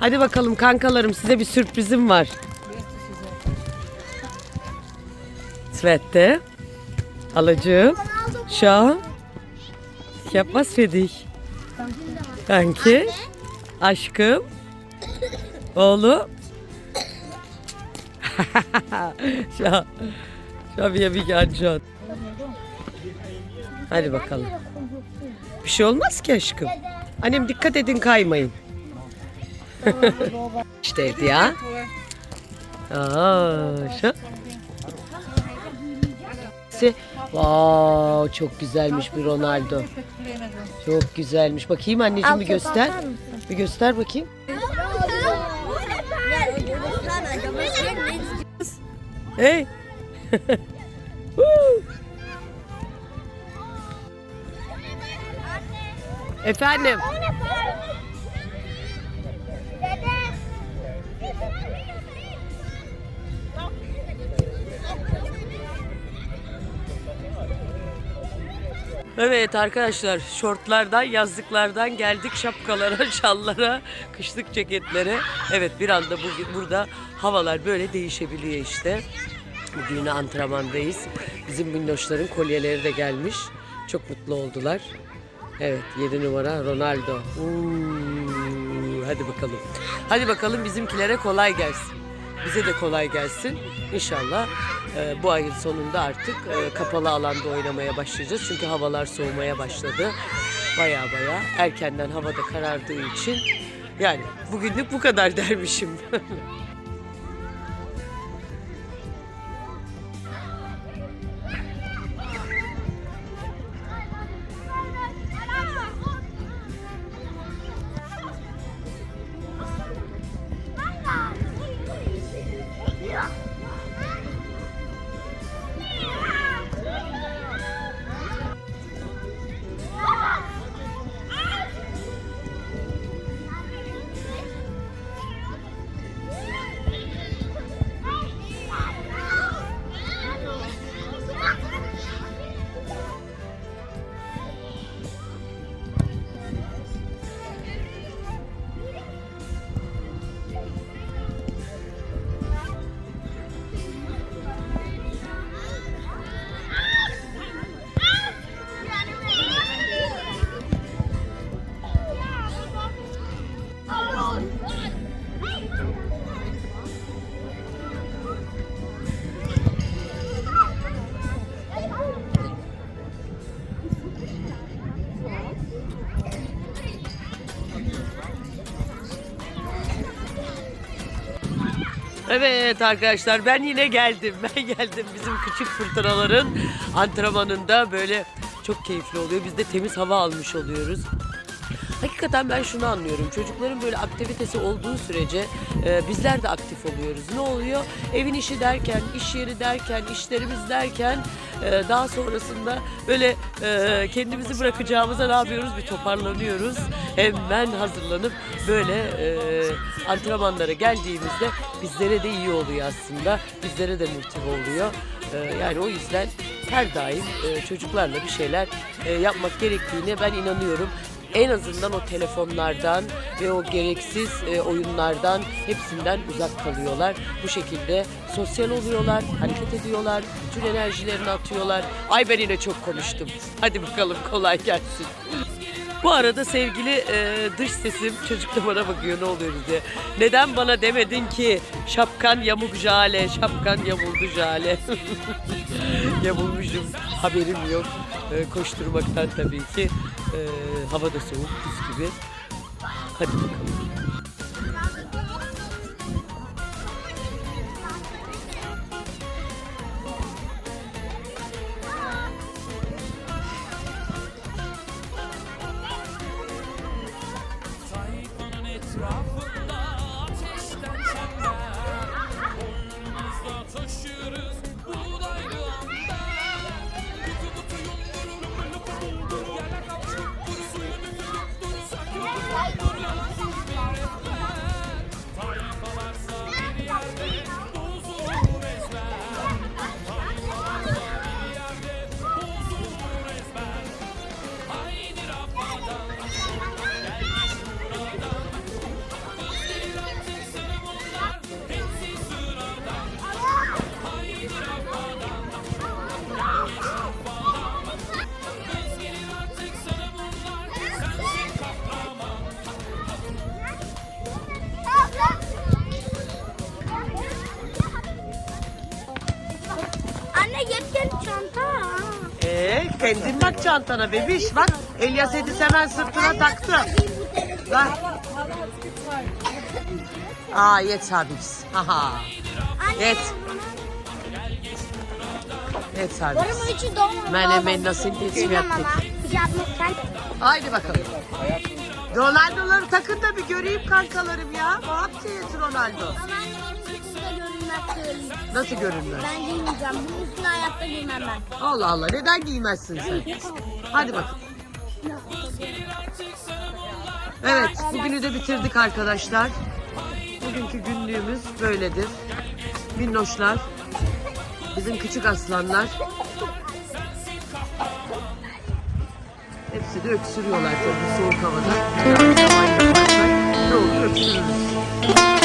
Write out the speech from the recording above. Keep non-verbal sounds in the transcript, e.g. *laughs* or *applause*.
Hadi bakalım kankalarım size bir sürprizim var. Svette. Alacığım. Şu Yapma Svedik. Kanki. Aşkım. Oğlum. Şu Şu bir bir gencan. Hadi bakalım. Bir şey olmaz ki aşkım. Annem dikkat edin kaymayın. *laughs* işte ya. Aa, şu. Wow, çok güzelmiş bir Ronaldo. Çok güzelmiş. Bakayım anneciğim bir göster. Bir göster bakayım. Hey. *laughs* Efendim. Evet arkadaşlar şortlardan yazlıklardan geldik şapkalara, *laughs* şallara, kışlık ceketlere. Evet bir anda bugün burada havalar böyle değişebiliyor işte. Bugün antrenmandayız. Bizim minnoşların kolyeleri de gelmiş. Çok mutlu oldular. Evet 7 numara Ronaldo. Uuu, hadi bakalım. Hadi bakalım bizimkilere kolay gelsin. Bize de kolay gelsin. İnşallah e, bu ayın sonunda artık e, kapalı alanda oynamaya başlayacağız. Çünkü havalar soğumaya başladı. Baya baya erkenden havada karardığı için yani bugünlük bu kadar *laughs* dermişim. Evet arkadaşlar ben yine geldim. *laughs* Ben geldim bizim küçük fırtınaların antrenmanında böyle çok keyifli oluyor. Biz de temiz hava almış oluyoruz. Hakikaten ben şunu anlıyorum. Çocukların böyle aktivitesi olduğu sürece e, bizler de aktif oluyoruz. Ne oluyor? Evin işi derken, iş yeri derken, işlerimiz derken e, daha sonrasında böyle e, kendimizi bırakacağımıza ne yapıyoruz? Bir toparlanıyoruz. Hemen hazırlanıp böyle e, antrenmanlara geldiğimizde bizlere de iyi oluyor aslında. Bizlere de motive oluyor. E, yani o yüzden her daim e, çocuklarla bir şeyler e, yapmak gerektiğine ben inanıyorum en azından o telefonlardan ve o gereksiz e, oyunlardan hepsinden uzak kalıyorlar. Bu şekilde sosyal oluyorlar, hareket ediyorlar, bütün enerjilerini atıyorlar. Ay ben yine çok konuştum. Hadi bakalım kolay gelsin. Bu arada sevgili e, dış sesim çocuk da bana bakıyor ne oluyor diye. Neden bana demedin ki şapkan yamuk jale, şapkan yamuldu jale. *laughs* Yamulmuşum haberim yok. E, koşturmaktan tabii ki. E, hava da soğuk buz gibi. Hadi bakalım. Kendin bak çantana bebiş. Bak Elias Edis hemen sırtına taktı. Ver. Aa yet abis. Haha. Yet. Yet abis. Varım içi dolma. Menemen nasıl yetişmeyecek? Yapmışsan. Haydi bakalım. Ronaldo'ları takın da bir göreyim kankalarım ya. Ne yapacağız Ronaldo? Görünmez söyleyeyim. Nasıl görünmez? Ben giymeyeceğim. Bunun üstüne hayatta giymem ben. Allah Allah neden giymezsin sen? Hadi bakalım. Evet bugünü de bitirdik arkadaşlar. Bugünkü günlüğümüz böyledir. Minnoşlar. Bizim küçük aslanlar. Hepsi de öksürüyorlar tabii soğuk havada. Ne olur öksürürüz.